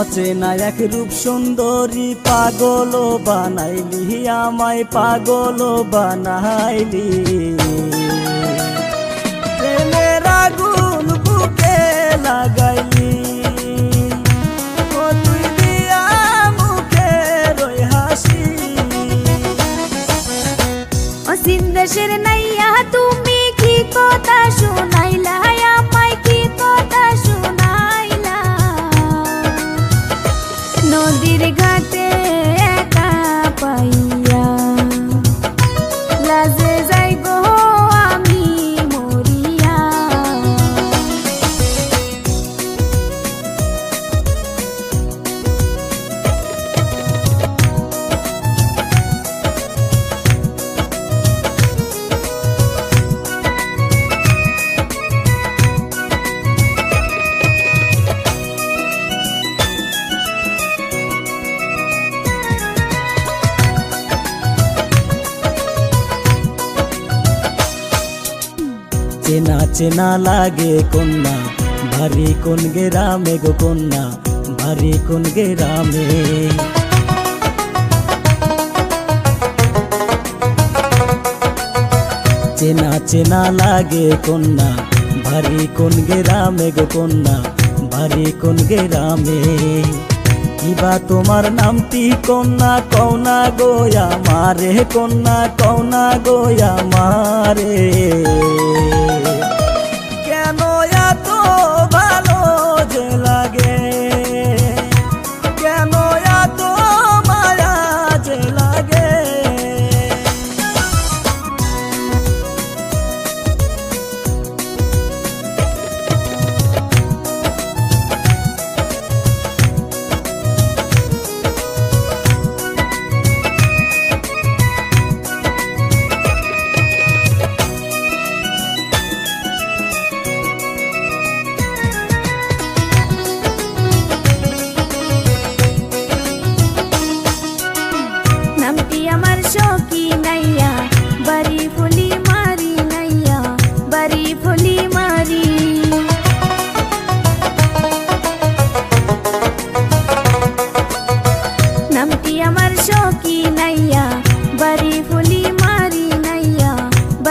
অচেনা এক রূপ সুন্দরী পাগল বানাইলি আমায় পাগল বানাইলি। প্রেমের বুকে লাগাইলি। দেশের নাইয়া চেনা চেনা লাগে কন্যা, ভারী কোন গেরামে গো কন্যা, ভারী কোন গেরামে। চেনা চেনা লাগে কন্যা, ভারী কোন গেরামে গো কন্যা, ভারী কোন গেরামে। কিবা তোমার নামটি কন্যা কৌনা গোয়া মারে কন্যা কৌনা গোয়া মারে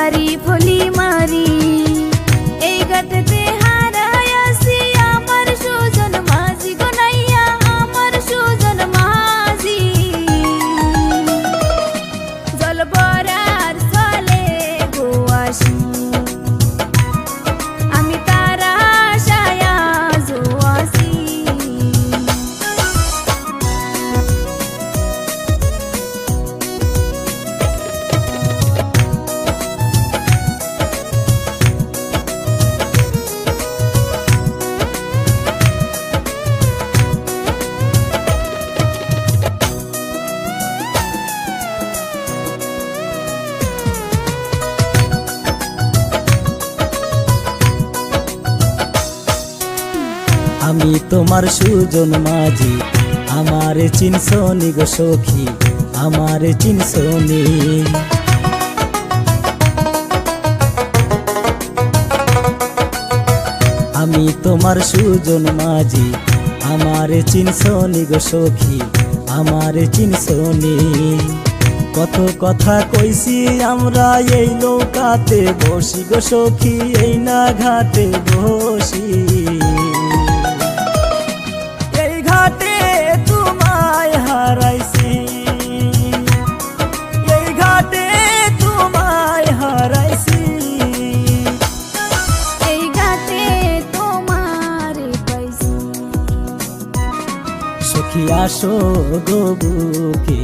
हरि আমি তোমার সুজন মাঝি, আমারে চিনসনি গো সখী, আমারে চিনসনি আমি তোমার সুজন মাঝি, আমারে চিনসনি গো সখী, আমারে চিনসনি কত কথা কইছি আমরা এই নৌকাতে বসি গো সখী, এই না ঘাটে বসি। সখী আসো গো বুকে